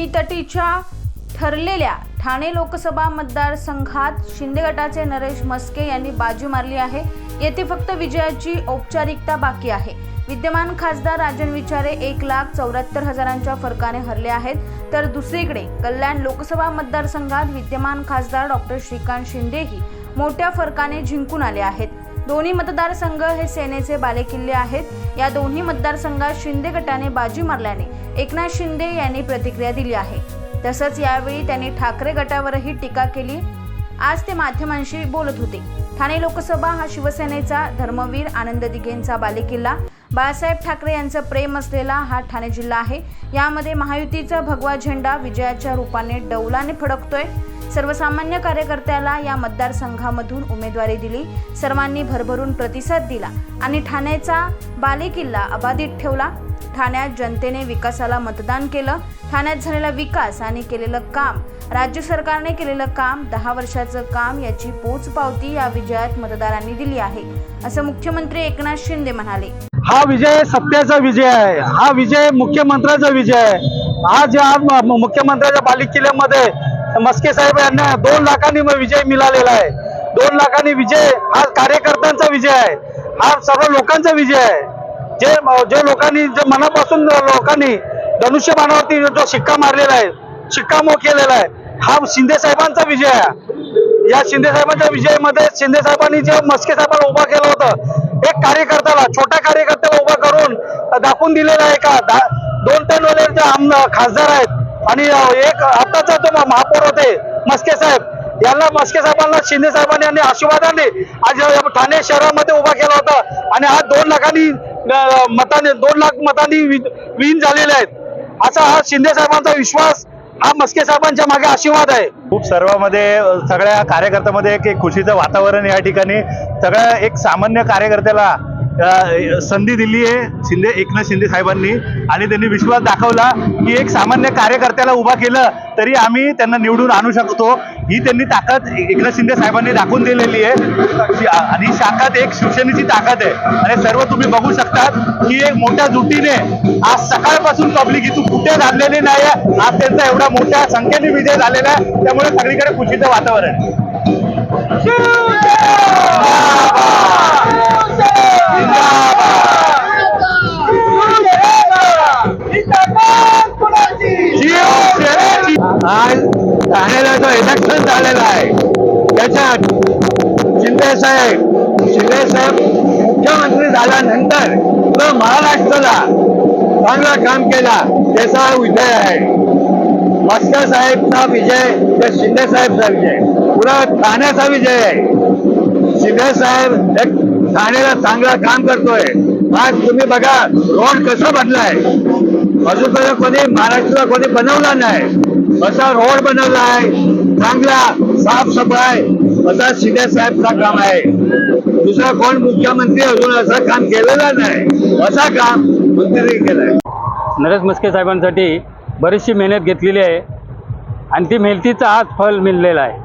नदीतटीच्या ठरलेल्या ठाणे लोकसभा मतदारसंघात शिंदे गटाचे नरेश मस्के यांनी बाजी मारली आहे. येथे फक्त विजयाची औपचारिकता बाकी आहे. विद्यमान खासदार राजन विचारे एक लाख चौऱ्याहत्तर हजारांच्या फरकाने हरले आहेत. तर दुसरीकडे कल्याण लोकसभा मतदारसंघात विद्यमान खासदार डॉक्टर श्रीकांत शिंदेही मोठ्या फरकाने जिंकून आले आहेत. दोन्ही मतदारसंघ हे सेनेचे बालेकिल्ले आहेत. या दोन्ही मतदारसंघात शिंदे गटाने बाजी मारल्याने एकनाथ शिंदे यांनी प्रतिक्रिया दिली आहे. तसंच यावेळी त्यांनी ठाकरे गटावरही टीका केली. आज ते माध्यमांशी बोलत होते. ठाणे लोकसभा हा शिवसेनेचा धर्मवीर आनंद दिघेंचा बालेकिल्ला. बाळासाहेब ठाकरे यांचं प्रेम असलेला हा ठाणे जिल्हा आहे. यामध्ये महायुतीचा भगवा झेंडा विजयाच्या रूपाने डौलाने फडकतोय. सर्वसामान्य कार्यकर्त्याला या मतदारसंघामधून उमेदवारी दिली. सर्वांनी भरभरून प्रतिसाद दिला आणि ठाण्याचा बालेकिल्ला अबाधित ठेवला. ठाण्यात जनतेने विकासाला मतदान केलं. ठाण्यात झालेला विकास आणि केलेलं काम राज्य सरकारने केलेलं काम दहा वर्षाचं काम याची पोचपावती या विजयात मतदारांनी दिली आहे असं मुख्यमंत्री एकनाथ शिंदे म्हणाले. हा विजय सत्याचा विजय आहे. हा विजय मुख्यमंत्र्याचा विजय आहे. आज या म- म- मस्के साहेब यांना दोन लाखांनी विजय मिळालेला आहे. दोन लाखांनी विजय हा कार्यकर्त्यांचा विजय आहे. हा सर्व लोकांचा विजय आहे. जे जे लोकांनी जे मनापासून लोकांनी धनुष्यबाणावरती जो शिक्का मारलेला आहे शिक्कामोर्तब केलेला आहे हा शिंदे साहेबांचा विजय आहे. या शिंदे साहेबांच्या विजयामध्ये शिंदे साहेबांनी जे मस्के साहेबांना उभा केलं होतं एक कार्यकर्त्याला छोट्या कार्यकर्त्याला उभा करून दाखवून दिलेला आहे का? दा- दोन तीन वेळेचे आमदार खासदार आहेत आणि एक आताचा जो महापौर होते मस्के साहेब यांना मस्के साहेबांना शिंदे साहेबांनी आणि आशीर्वादाने आज ठाणे शहरामध्ये उभा केला होता. आणि आज दोन लाखांनी मताने दोन लाख मतांनी विन झालेले आहेत. असा हा शिंदे साहेबांचा विश्वास हा मस्के साहेबांच्या मागे आशीर्वाद आहे. खूप सर्वामध्ये सगळ्या कार्यकर्त्यामध्ये एक खुशीचं वातावरण या ठिकाणी सगळ्या एक सामान्य कार्यकर्त्याला संधी दिली आहे शिंदे एकनाथ शिंदे साहेबांनी. आणि त्यांनी विश्वास दाखवला की एक सामान्य कार्यकर्त्याला उभा केलं तरी आम्ही त्यांना निवडून आणू शकतो. ही त्यांनी ताकद एकनाथ शिंदे साहेबांनी दाखवून दिलेली आहे. आणि शाखात एक शिवसेनेची ताकद आहे. आणि सर्व तुम्ही बघू शकतात की एक मोठ्या जुटीने आज सकाळपासून पब्लिक इथून कुठे झालेली नाही आज त्यांचा एवढा मोठ्या संख्येने विजय झालेला आहे. त्यामुळे सगळीकडे खुशीचं वातावरण आहे. शिवसेनेची आज ठाण्याला जो इलेक्शन झालेला आहे त्याच्यात शिंदे साहेब शिंदे साहेब मुख्यमंत्री झाल्यानंतर तो महाराष्ट्राला चांगला काम केला त्याचा विजय आहे. मस्कर साहेबचा विजय ते शिंदे साहेबचा विजय. पुरा ठाण्याचा विजय आहे. शिंदे साहेब एक ठाण्याला चांगलं काम करतोय. आज तुम्ही बघा रोड कसं बनलाय. अजून कोणी महाराष्ट्राला कोणी बनवला नाही. असा रोड बनवला आहे चांगला साफसफाई असा शिंदे साहेबचा काम आहे. दुसरा कोण मुख्यमंत्री अजून असं काम केलेलं नाही. असा काम मंत्री केलाय. नरेश मस्के साहेबांसाठी बरीचशी मेहनत घेतलेली आहे आणि ती मेहनतीचं आज फल मिळलेलं आहे.